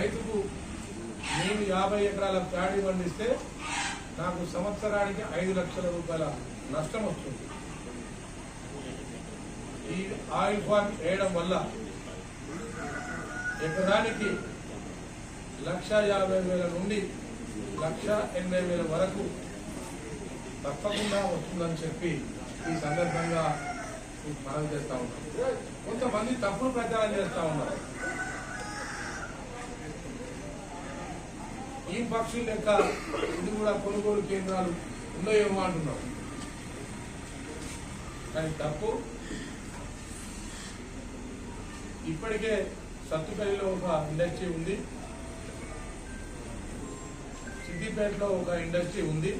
రైతుకు నేను యాభై ఎకరాల ప్యాడీ పండిస్తే నాకు సంవత్సరానికి ఐదు లక్షల రూపాయల నష్టం వస్తుంది. ఈ ఆయిల్ ఫార్మ్ వేయడం వల్ల ఎకరానికి లక్ష యాభై వేల నుండి లక్ష ఎనభై వేల వరకు తప్పకుండా వస్తుందని చెప్పి ఈ సందర్భంగా మనం చేస్తా ఉన్నాం. కొంతమంది తప్పుడు ప్రచారం చేస్తా ఉన్నారు. ఈ పక్షుల లెక్క ఇది కూడా కొనుగోలు కేంద్రాలు ఉన్నాయేమో అంటున్నాం కానీ తప్పు. ఇప్పటికే సత్తుపల్లిలో ఒక ఇండస్ట్రీ ఉంది. సిద్దిపేటలో ఒక ఇండస్ట్రీ ఉంది.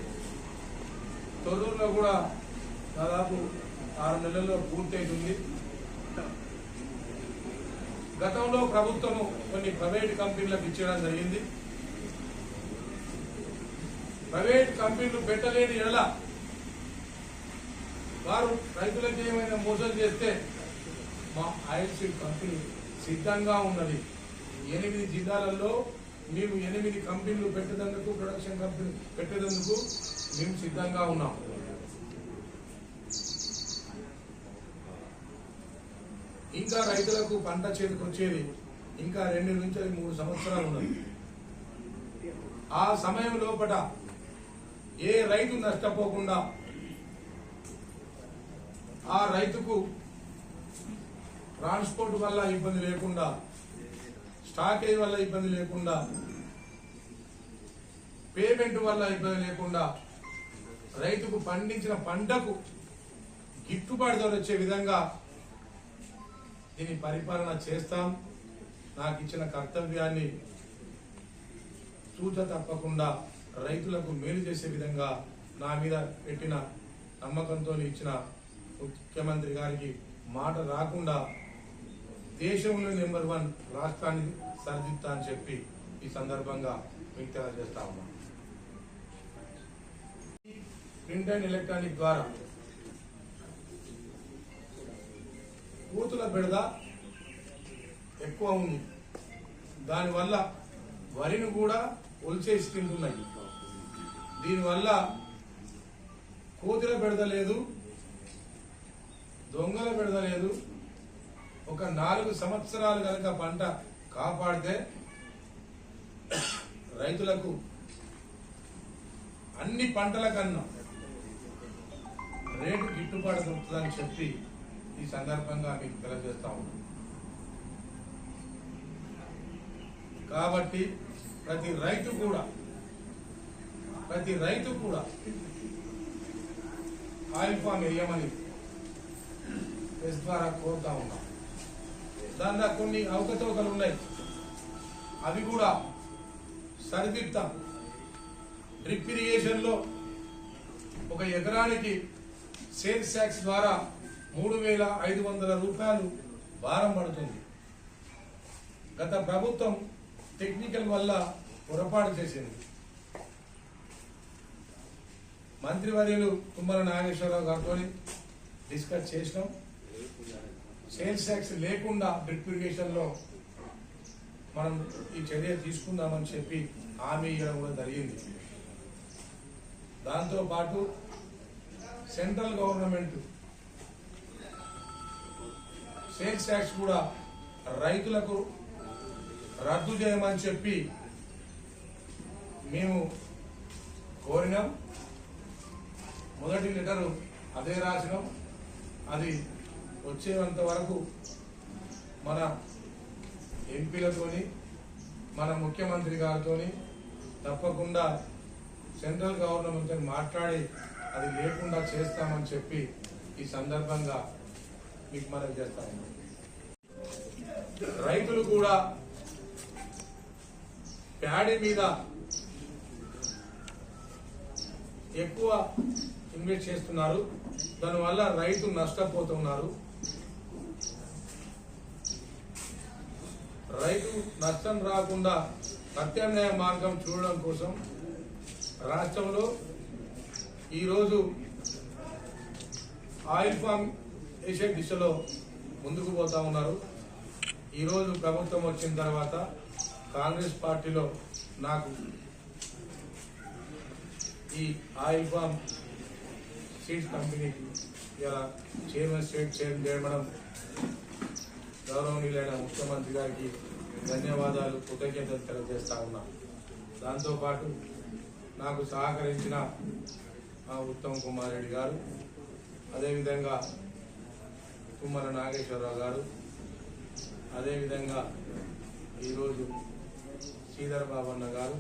తొర్రూరులో కూడా దాదాపు ఆరు నెలల్లో పూర్తయితుంది. గతంలో ప్రభుత్వము కొన్ని ప్రైవేట్ కంపెనీలకు ఇచ్చడం జరిగింది. ప్రైవేట్ కంపెనీలు పెట్టలేని ఎలా వారు రైతులకు ఏమైనా మోసం చేస్తే మా ఆయిల్ సీడ్ కంపెనీ సిద్ధంగా ఉన్నది. ఎనిమిది జిల్లాలలో మేము ఎనిమిది కంపెనీలు పెట్టేందుకు ప్రొడక్షన్ కంపెనీ పెట్టేందుకు మేము సిద్ధంగా ఉన్నాం. ఇంకా రైతులకు పంట చేతికి వచ్చేది ఇంకా రెండు నుంచి మూడు సంవత్సరాలు ఉన్నది. ఆ సమయం లోపల ఏ రైతు నష్టపోకుండా ఆ రైతుకు ట్రాన్స్పోర్ట్ వల్ల ఇబ్బంది లేకుండా స్టాకేజ్ వల్ల ఇబ్బంది లేకుండా పేమెంట్ వల్ల ఇబ్బంది లేకుండా రైతుకు పండించిన పంటకు గిట్టుబాటు ధర వచ్చే విధంగా దీని పరిపాలన చేస్తాం. నాకు ఇచ్చిన కర్తవ్యాన్ని చూత తప్పకుండా రైతులకు మేలు చేసే విధంగా నా మీద పెట్టిన నమ్మకంతో ఇచ్చిన ముఖ్యమంత్రి గారికి మాట రాకుండా దేశంలో నెంబర్ వన్ రాష్ట్రాన్ని సరిదిద్దా అని చెప్పి ఈ సందర్భంగా మీకు తెలియజేస్తా ఉన్నాం. ప్రింట్ అండ్ ఎలక్ట్రానిక్ ద్వారా కూతుల బెడద ఎక్కువ ఉంది. దానివల్ల వరిని కూడా ఒలిచేసి తింటున్నాయి దీనివల్ల కోతుల పెడతలేదు దొంగల పెడతలేదు. ఒక నాలుగు సంవత్సరాలు కనుక పంట కాపాడితే రైతులకు అన్ని పంటల కన్నా రేటు గిట్టుబాటు దొరుకుతుందని చెప్పి ఈ సందర్భంగా మీకు తెలియజేస్తా ఉన్నాం కాబట్టి ప్రతి రైతు కూడా ప్రతి రైతు కూడా ఆయిల్ ఫామ్ వేయమని ప్రెస్ ద్వారా కోరుతా ఉన్నాం. దానిలో కొన్ని అవకతవకలు ఉన్నాయి. అవి కూడా సరిదిద్దాం. డ్రిప్ ఇరిగేషన్లో ఒక ఎకరానికి సేల్స్ ట్యాక్స్ ద్వారా మూడు వేల ఐదు వందల రూపాయలు భారం పడుతుంది. గత ప్రభుత్వం టెక్నికల్ వల్ల పొరపాటు చేసింది. మంత్రివర్యులు తుమ్మల నాగేశ్వరరావు గారితో డిస్కస్ చేసినాం. సేల్స్ ట్యాక్స్ లేకుండా డ్రిప్ ఇరిగేషన్లో మనం ఈ చర్య తీసుకుందామని చెప్పి హామీ ఇవ్వడం కూడా జరిగింది. దాంతోపాటు సెంట్రల్ గవర్నమెంట్ సేల్స్ ట్యాక్స్ కూడా రైతులకు రద్దు చేయమని చెప్పి మేము కోరినాం. మొదటి లెటరు అదే రాసినాం. అది వచ్చేంత వరకు మన ఎంపీలతోని మన ముఖ్యమంత్రి గారితోని తప్పకుండా సెంట్రల్ గవర్నమెంట్తో మాట్లాడి అది లేకుండా చేస్తామని చెప్పి ఈ సందర్భంగా మీకు మనం చేస్తాము రైతులు కూడా ప్యాడీ మీద ఎక్కువ ఇన్వెస్ట్ చేస్తున్నారు. దానివల్ల రైతు నష్టపోతున్నారు. రైతు నష్టం రాకుండా ప్రత్యామ్నాయ మార్గం చూడడం కోసం రాష్ట్రంలో ఈరోజు ఆయిల్ ఫామ్ వేసే దిశలో ముందుకు పోతా ఉన్నారు. ఈరోజు ప్రభుత్వం వచ్చిన తర్వాత కాంగ్రెస్ పార్టీలో నాకు ఈ ఆయిల్ ఫామ్ సీడ్స్ కంపెనీకి ఇలా చైర్మన్ స్టేట్ చైర్మన్ చేయడం గౌరవనీయులైన ముఖ్యమంత్రి గారికి ధన్యవాదాలు కృతజ్ఞతలు తెలియజేస్తా ఉన్నా. దాంతోపాటు నాకు సహకరించిన మా ఉత్తమ్ కుమార్ రెడ్డి గారు అదేవిధంగా తుమ్మల నాగేశ్వరరావు గారు అదేవిధంగా ఈరోజు శ్రీధర్ బాబన్న గారు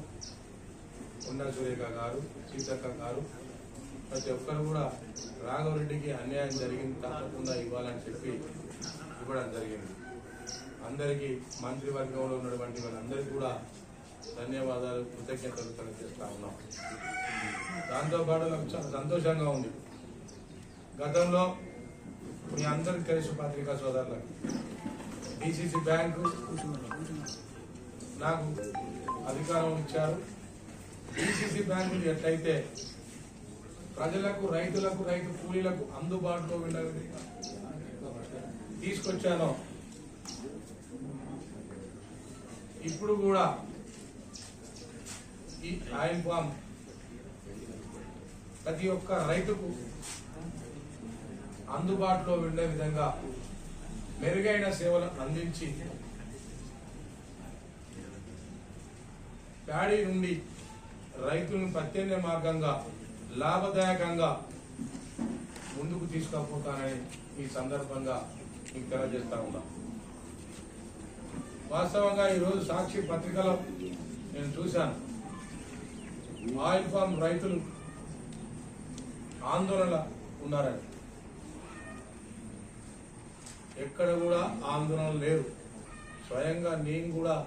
కొండ సురేఖ గారు సీతక్క గారు ప్రతి ఒక్కరు కూడా రాఘవరెడ్డికి అన్యాయం జరిగింది తప్పకుండా ఇవ్వాలని చెప్పి ఇవ్వడం జరిగింది. అందరికీ మంత్రివర్గంలో ఉన్నటువంటి వాళ్ళందరికీ కూడా ధన్యవాదాలు కృతజ్ఞతలు తెలియజేస్తా ఉన్నాం. దాంతోపాటు నాకు చాలా సంతోషంగా ఉంది. గతంలో మీ అందరికి తెలుసు పత్రికా సోదరులకు. డిసిసి బ్యాంకు నాకు అధికారం ఇచ్చారు. డిసిసి బ్యాంకులు ఎట్లయితే ప్రజలకు రైతులకు రైతు కూలీలకు అందుబాటులో ఉండే తీసుకొచ్చాను తీసుకొచ్చానో ఇప్పుడు కూడా ఈ ఆయిల్ పామ్ ప్రతి ఒక్క రైతుకు అందుబాటులో ఉండే విధంగా మెరుగైన సేవలు అందించి ప్యాడీ నుండి రైతులను ప్రత్యామ్నాయ మార్గంగా లాభదాయకంగా ముందుకు తీసుకుపోతానని ఈ సందర్భంగా మీకు తెలియజేస్తా ఉన్నా. వాస్తవంగా ఈరోజు సాక్షి పత్రికలో నేను చూశాను. ఆయిల్ ఫామ్ రైతులు ఆందోళన ఉన్నారని ఎక్కడ కూడా ఆందోళన లేదు. స్వయంగా నేను కూడా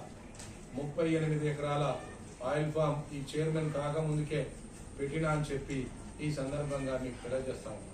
ముప్పై ఎనిమిది ఎకరాల ఆయిల్ ఫామ్ ఈ చైర్మన్ కాకముందుకే పెట్టినా అని చెప్పి ఈ సందర్భంగా మీకు తెలియజేస్తా ఉన్నాను.